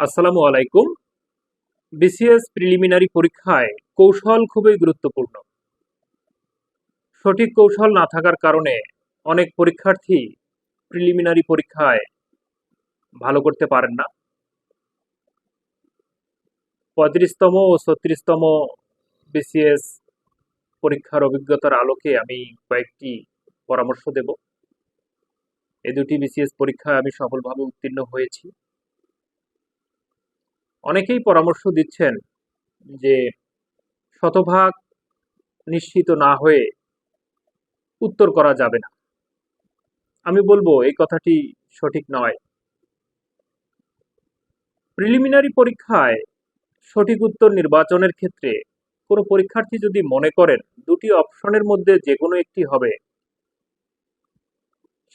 আসসালামু আলাইকুম। BCS preliminary পরীক্ষায় কৌশল খুবই গুরুত্বপূর্ণ। সঠিক কৌশল না থাকার কারণে অনেক পরীক্ষার্থী প্রিলিমিনারি পরীক্ষায় ভালো করতে পারেন না। পঁয়ত্রিশতম ও ছত্রিশতম বিসিএস পরীক্ষার অভিজ্ঞতার আলোকে আমি কয়েকটি পরামর্শ দেব। এই দুটি বিসিএস পরীক্ষায় আমি সফলভাবে উত্তীর্ণ হয়েছি। অনেকেই পরামর্শ দিচ্ছেন যে শতভাগ নিশ্চিত না হয়ে উত্তর করা যাবে না। আমি বলব, এই কথাটি সঠিক নয়। প্রিলিমিনারি পরীক্ষায় সঠিক উত্তর নির্বাচনের ক্ষেত্রে কোনো পরীক্ষার্থী যদি মনে করেন দুটি অপশনের মধ্যে যে কোনো একটি হবে,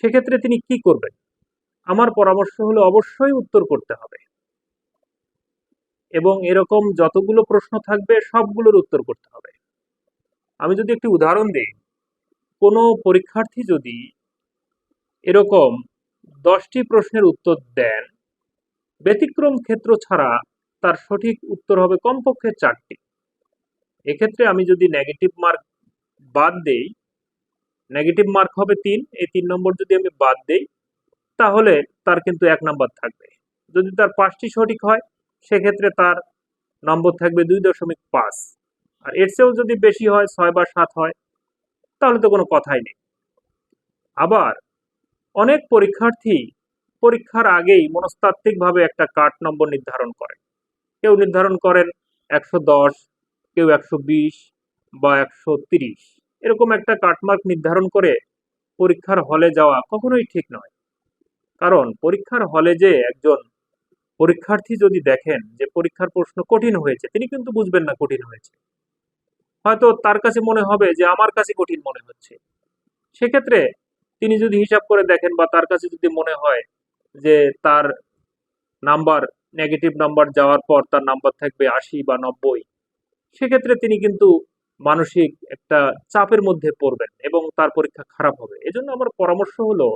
সেক্ষেত্রে তিনি কি করবেন? আমার পরামর্শ হলো অবশ্যই উত্তর করতে হবে। এবং এরকম যতগুলো প্রশ্ন থাকবে সবগুলোর উত্তর করতে হবে। আমি যদি একটি উদাহরণ দিই, কোনো পরীক্ষার্থী যদি এরকম দশটি প্রশ্নের উত্তর দেন, ব্যতিক্রম ক্ষেত্র ছাড়া তার সঠিক উত্তর হবে কমপক্ষে চারটি। এক্ষেত্রে আমি যদি নেগেটিভ মার্ক বাদ দেই নেগেটিভ মার্ক হবে তিন, এই তিন নম্বর যদি আমি বাদ দেই, তাহলে তার কিন্তু এক নম্বর থাকবে। যদি তার পাঁচটি সঠিক হয় সেক্ষেত্রে তার নম্বর থাকবে দুই দশমিক পাঁচ। আর এর চেয়েও যদি বেশি হয়, ছয় বা সাত হয়, তাহলে তো কোনো কথাই নেই। আবার অনেক পরীক্ষার্থী পরীক্ষার আগেই মনস্তাত্ত্বিকভাবে একটা কাট নম্বর নির্ধারণ করেন কেউ নির্ধারণ করেন একশো দশ, কেউ একশো বিশ বা একশো তিরিশ। এরকম একটা কাটমার্ক নির্ধারণ করে পরীক্ষার হলে যাওয়া কখনোই ঠিক নয়। কারণ পরীক্ষার হলে যে একজন পরীক্ষার্থী যদি দেখেন যে পরীক্ষার প্রশ্ন কঠিন হয়েছে, তিনি কিন্তু বুঝবেন না কঠিন হয়েছে। হয়তো তার কাছে মনে হবে যে আমার কাছে কঠিন মনে হচ্ছে। সেক্ষেত্রে তিনি যদি হিসাব করে দেখেন বা তার কাছে যদি মনে হয় যে তার নাম্বার নেগেটিভ নাম্বার যাওয়ার পর তার নাম্বার থাকবে আশি বা নব্বই, সেক্ষেত্রে তিনি কিন্তু মানসিক একটা চাপের মধ্যে পড়বেন এবং তার পরীক্ষা খারাপ হবে। এজন্য আমার পরামর্শ হলো,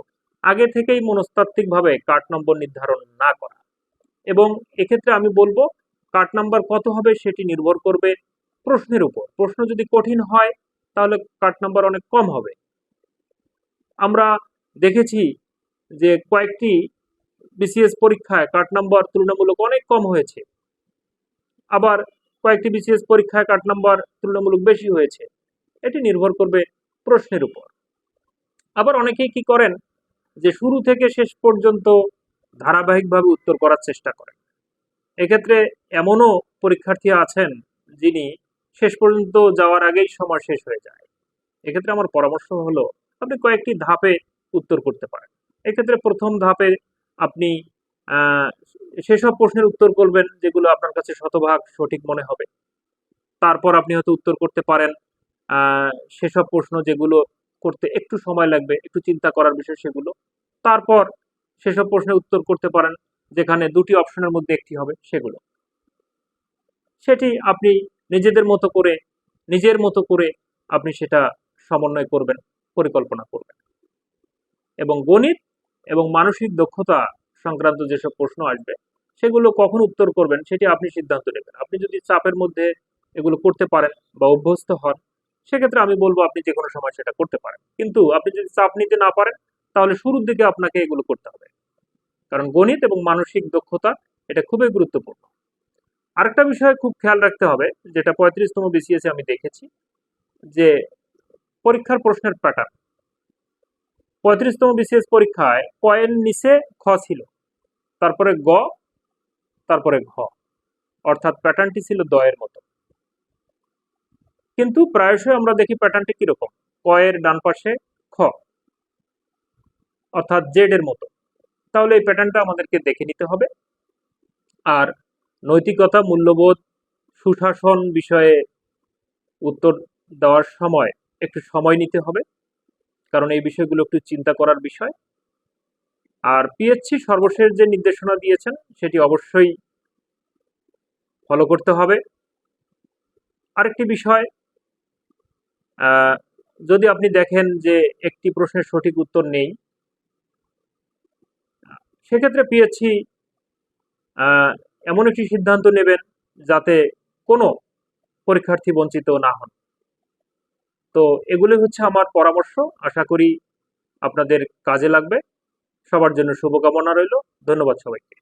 আগে থেকেই মনস্তাত্ত্বিকভাবে কাট নম্বর নির্ধারণ না করা। এবং এক্ষেত্রে আমি বলব কাট নাম্বার কত হবে সেটি নির্ভর করবে প্রশ্নের উপর। প্রশ্ন যদি কঠিন হয়, তাহলে কাট নাম্বার অনেক কম হবে। আমরা দেখেছি যে কয়েকটি বিসিএস পরীক্ষায় কাট নাম্বার তুলনামূলক অনেক কম হয়েছে। আবার কয়েকটি বিসিএস পরীক্ষায় কাট নাম্বার তুলনামূলক বেশি হয়েছে। এটি নির্ভর করবে প্রশ্নের উপর। আবার অনেকেই কি করেন, যে শুরু থেকে শেষ পর্যন্ত ধারাবাহিকভাবে উত্তর করার চেষ্টা করেন এক্ষেত্রে এমনও পরীক্ষার্থী আছেন যিনি শেষ পর্যন্ত যাওয়ার আগেই সময় শেষ হয়ে যায়। এক্ষেত্রে আমার পরামর্শ হলো, আপনি কয়েকটি ধাপে উত্তর করতে পারেন। এক্ষেত্রে প্রথম ধাপে আপনি সেসব প্রশ্নের উত্তর করবেন যেগুলো আপনার কাছে শতভাগ সঠিক মনে হবে। তারপর আপনি হয়তো উত্তর করতে পারেন সেসব প্রশ্ন যেগুলো করতে একটু সময় লাগবে, একটু চিন্তা করার বিষয় সেগুলো। তারপর সেসব প্রশ্নের উত্তর করতে পারেন, যেখানে দুটি অপশনের মধ্যে একটি হবে সেগুলো। সেটি আপনি নিজেদের মতো করে, নিজের মতো করে আপনি সেটা সমন্বয় করবেন, পরিকল্পনা করবেন। এবং গণিত এবং মানসিক দক্ষতা সংক্রান্ত যেসব প্রশ্ন আসবে, সেগুলো কখন উত্তর করবেন সেটি আপনি সিদ্ধান্ত নেবেন। আপনি যদি চাপের মধ্যে এগুলো করতে পারেন বা অভ্যস্ত হন, সেক্ষেত্রে আমি বলব আপনি যে কোনো সময় সেটা করতে পারেন। কিন্তু আপনি যদি চাপ নিতে না পারেন, তাহলে শুরুর দিকে আপনাকে এগুলো করতে হবে। কারণ গণিত এবং মানসিক দক্ষতা এটা খুবই গুরুত্বপূর্ণ। আরেকটা বিষয় খুব খেয়াল রাখতে হবে, যেটা পঁয়ত্রিশতম বিসিএস আমি দেখেছি, যে পরীক্ষার প্রশ্নের প্যাটার্ন পঁয়ত্রিশতম বিসিএস পরীক্ষায় কয়ের নিচে খ ছিল, তারপরে গ, তারপরে ঘ, অর্থাৎ প্যাটার্নটি ছিল দয়ের মতো। কিন্তু প্রায়শই আমরা দেখি প্যাটার্নটি কীরকম, কয়ের ডান পাশে খ, অর্থাৎ জেড এর মতো। তাহলে এই প্যাটার্নটা আমাদেরকে দেখে নিতে হবে। আর নৈতিকতা, মূল্যবোধ, সুশাসন বিষয়ে উত্তর দেওয়ার সময় একটু সময় নিতে হবে, কারণ এই বিষয়গুলো একটু চিন্তা করার বিষয়। আর পিএসসি সর্বশেষ যে নির্দেশনা দিয়েছেন, সেটি অবশ্যই ফলো করতে হবে। আরেকটি বিষয় যদি আপনি দেখেন যে একটি প্রশ্নের সঠিক উত্তর নেই সেক্ষেত্রে পিএসসি এমন একটি সিদ্ধান্ত নেবেন যাতে কোনো পরীক্ষার্থী বঞ্চিত না হন। তো এগুলি হচ্ছে আমার পরামর্শ। আশা করি আপনাদের কাজে লাগবে। সবার জন্য শুভকামনা রইল। ধন্যবাদ সবাইকে।